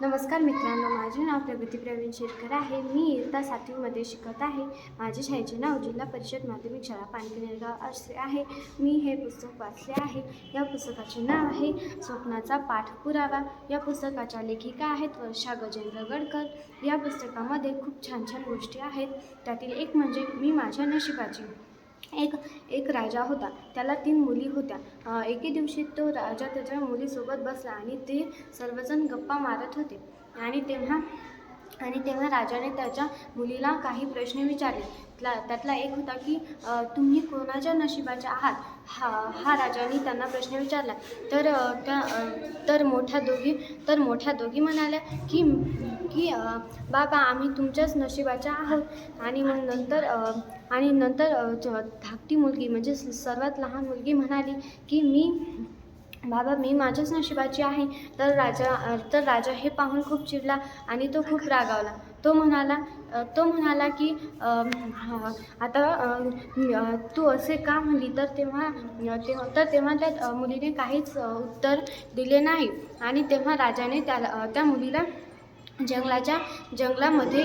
नमस्कार मित्रांनो माझे नाव प्रगती प्रवीण शेरकर आहे. मी इयत्ता सातवीमध्ये शिकत आहे. माझे शाळेचे नाव जिल्हा परिषद माध्यमिक शाळा पानकिनेरगाव असे आहे. मी हे पुस्तक वाचले आहे. या पुस्तकाचे नाव आहे स्वप्नाचा पाठपुरावा. या पुस्तकाच्या लेखिका आहेत वर्षा गजेंद्र गडकर. या पुस्तकामध्ये खूप छान छान गोष्टी आहेत. त्यातील एक म्हणजे मी माझ्या नशिबाची. एक एक राजा होता. त्याला तीन मुली होत्या. एके दिवशी तो राजा त्याच्या मुलीसोबत बसला आणि ते सर्वजण गप्पा मारत होते. आणि तेव्हा आणि तेव्हा राजाने त्याच्या मुलीला काही प्रश्न विचारले. त्यातला त्यातला एक होता की तुम्ही कोणाच्या नशिबाच्या आहात? हा हा राजाने त्यांना प्रश्न विचारला. तर त्या तर मोठ्या दोघी तर मोठ्या दोघी म्हणाल्या की की बाबा आम्ही तुमच्याच नशिबाच्या आहोत. आणि मग नंतर आणि नंतर धाकटी मुलगी म्हणजे स- सर्वात लहान मुलगी म्हणाली की मी बाबा मी माझ्याच नशिबाची आहे. तर राजा तर राजा हे पाहून खूप चिडला आणि तो खूप रागावला. तो म्हणाला तो म्हणाला की हा, आता तू असे का म्हणली? तर तेव्हा तेव्हा तर तेव्हा त्या मुलीने काहीच उत्तर दिले नाही. आणि तेव्हा राजाने त्याला त्या मुलीला जंगलाच्या जंगलामध्ये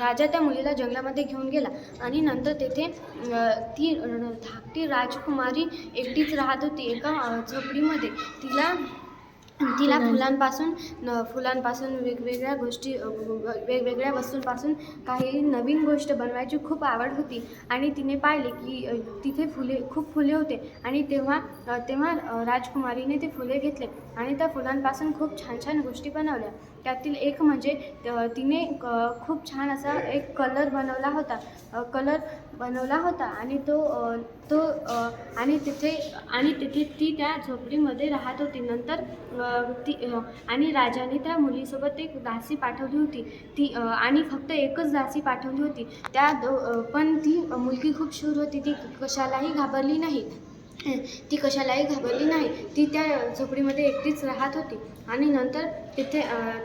राजा त्या मुलीला जंगलामध्ये घेऊन गेला. आणि नंतर तेथे ती धाकटी राजकुमारी एकटीच राहत होती एका झोपडीमध्ये. तिला तिला फुलांपासून न फुलांपासून वेगवेगळ्या गोष्टी वेगवेगळ्या वस्तूंपासून काही नवीन गोष्ट बनवायची खूप आवड होती. आणि तिने पाहिले की तिथे फुले खूप फुले होते. आणि तेव्हा तेव्हा राजकुमारीने ते फुले घेतले आणि त्या फुलांपासून खूप छान छान गोष्टी बनवल्या. त्यातील एक म्हणजे तिने क- खूप छान असा एक कलर बनवला होता. कलर बनवला होता आणि तो तो आणि तिथे आणि तिथे ती त्या झोपडीमध्ये राहत होती. नंतर ती आणि राजाने त्या मुलीसोबत एक दासी पाठवली होती. ती आणि फक्त एकच दासी पाठवली होती. त्या दो पण ती मुलगी खूप शूर होती. ती कशालाही घाबरली नाही. ती कशालाही घाबरली नाही. ती त्या झोपडीमध्ये एकटीच राहत होती. आणि नंतर तिथे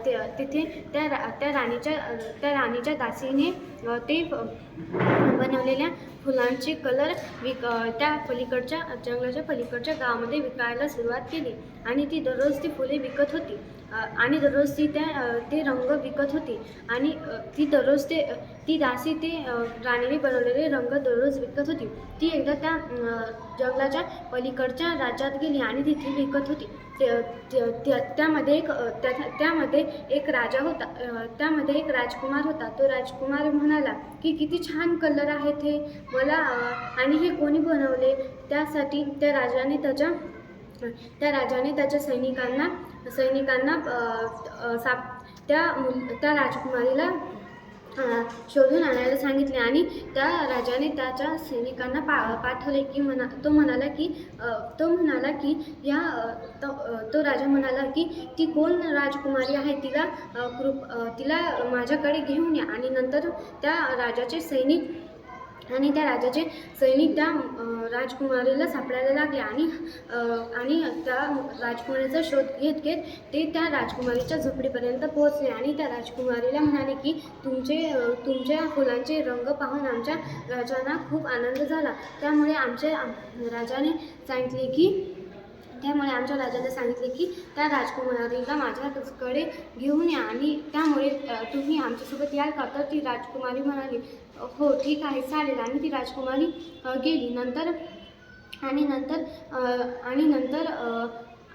ते- तिथे त्या रा त्या राणीच्या त्या राणीच्या दासीने ते बनवलेल्या फुलांचे कलर विक त्या पलीकडच्या जंगलाच्या पलीकडच्या गावामध्ये विकायला सुरुवात केली. आणि ती दररोज ती फुले विकत होती. आणि दररोज ती त्या ते रंग विकत होती. आणि ती दररोज ते ती दासी ते राणीने बनवलेले रंग दररोज विकत होती. ती एकदा त्या जंगलाच्या पलीकडच्या राज्यात गेली आणि तिथे विकत होती. ते- त्या- त्यामध्ये एक त्या त्यामध्ये एक राजा होता. त्यामध्ये एक राजकुमार होता. तो राजकुमार म्हणाला की किती छान कलर आहेत हे. मला आणि हे कोणी बनवले? त्यासाठी त्या राजाने त्याच्या त्या राजाने त्याच्या सैनिकांना सैनिकांना साप त्या मुल त्या राजकुमारीला शोधून आणायला सांगितले आणि त्या राजाने त्याच्या सैनिकांना पा पाठवले की म्हणा तो म्हणाला की तो म्हणाला की या तो तो राजा म्हणाला की ती कोण राजकुमारी आहे तिला कृप तिला माझ्याकडे घेऊन या. आणि नंतर त्या राजाचे सैनिक आणि त्या राजाचे सैनिक त्या राजकुमारीला सापडायला लागले आणि आणि त्या राजकुमारीचा शोध घेत घेत ते त्या राजकुमारीच्या झोपडीपर्यंत पोहोचले आणि त्या राजकुमारीला म्हणाले की तुमचे तुमच्या फुलांचे रंग पाहून आमच्या राजांना खूप आनंद झाला. त्यामुळे आमच्या राजाने सांगितले की त्यामुळे आमच्या राजाने सांगितले की त्या राजकुमारीला माझ्याकडे घेऊन या आणि त्यामुळे तुम्ही आमच्यासोबत याल का? तर ती राजकुमारी म्हणाली हो ठीक आहे चालेल. आणि ती राजकुमारी गेली. नंतर आणि नंतर आणि नंतर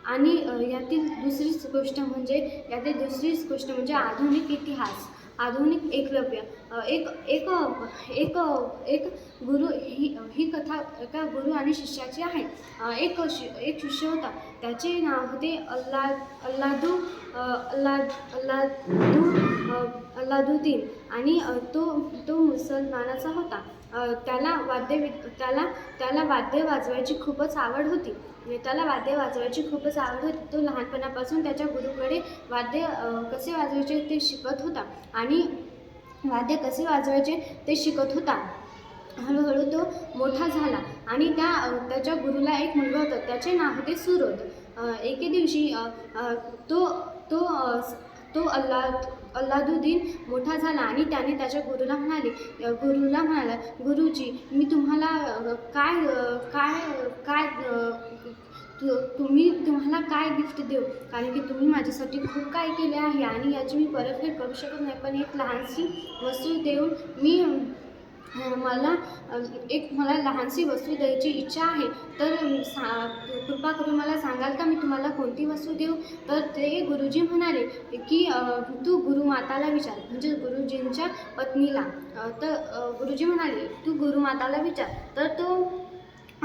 आणि यातील दुसरीच गोष्ट म्हणजे यातील दुसरीच गोष्ट म्हणजे आधुनिक इतिहास. आधुनिक एकलव्य एक एक एक एक गुरु ही ही कथा एका गुरु आणि शिष्याची आहे. एक शि एक शिष्य होता. त्याचे नाव होते अल्ला अल्लादू अल्ला अल्लादू अल्लादुद्दीन आणि तो तो मुसलमानाचा होता. त्याला वाद्य वि- त्याला त्याला वाद्य वाजवायची खूपच आवड होती. म्हणजे त्याला वाद्य वाजवायची खूपच आवड होती. तो लहानपणापासून त्याच्या गुरुकडे वाद्य कसे वाजवायचे ते शिकत होता. आणि वाद्य कसे वाजवायचे ते शिकत होता. हळूहळू तो मोठा झाला. आणि त्या त्याच्या गुरुला एक मुलगा होता. त्याचे नाव होते सुरोध एके दिवशी तो तो तो अल्ला अल्लादुद्दीन मोठा झाला आणि त्याने त्याच्या गुरुला म्हणाले गुरुला म्हणाला गुरुजी मी तुम्हाला काय काय काय तु तुम्ही तुम्हाला काय गिफ्ट देऊ? कारण की तुम्ही माझ्यासाठी खूप काय केले आहे आणि याची मी परतफेड करू शकत नाही. पण एक लहानशी वस्तू देऊन मी मला एक मला लहानशी वस्तू द्यायची इच्छा आहे. तर सा कृपा करून मला सांगाल का? मी तुम्हाला कोणती वस्तू देऊ? तर ते गुरुजी म्हणाले की तू गुरुमाताला विचार. म्हणजे गुरुजींच्या पत्नीला. तर गुरुजी म्हणाले तू गुरुमाताला विचार. तर तो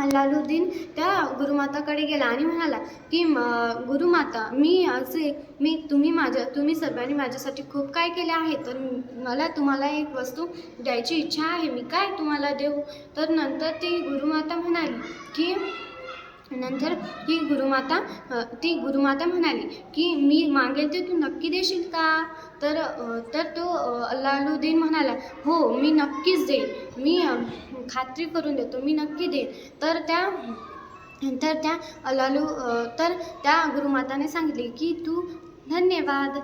लालुद्दीन त्या गुरुमाताकडे गेला आणि म्हणाला की गुरुमाता मी असे मी तुम्ही माझ्या तुम्ही सर्वांनी माझ्यासाठी खूप काय केले आहे तर मला तुम्हाला एक वस्तू द्यायची इच्छा आहे मी काय तुम्हाला देऊ? तर नंतर ती गुरुमाता म्हणाली की नंतर ती गुरुमाता ती गुरुमाता म्हणाली की मी मागेल ते तू नक्की देशील का? तर तर तो अ, अल्लाउद्दीन म्हणाला हो मी नक्कीच देईन. मी खात्री करून देतो मी नक्की देईन. तर त्या तर त्या अलालू तर त्या गुरुमाताने सांगितले की तू धन्यवाद.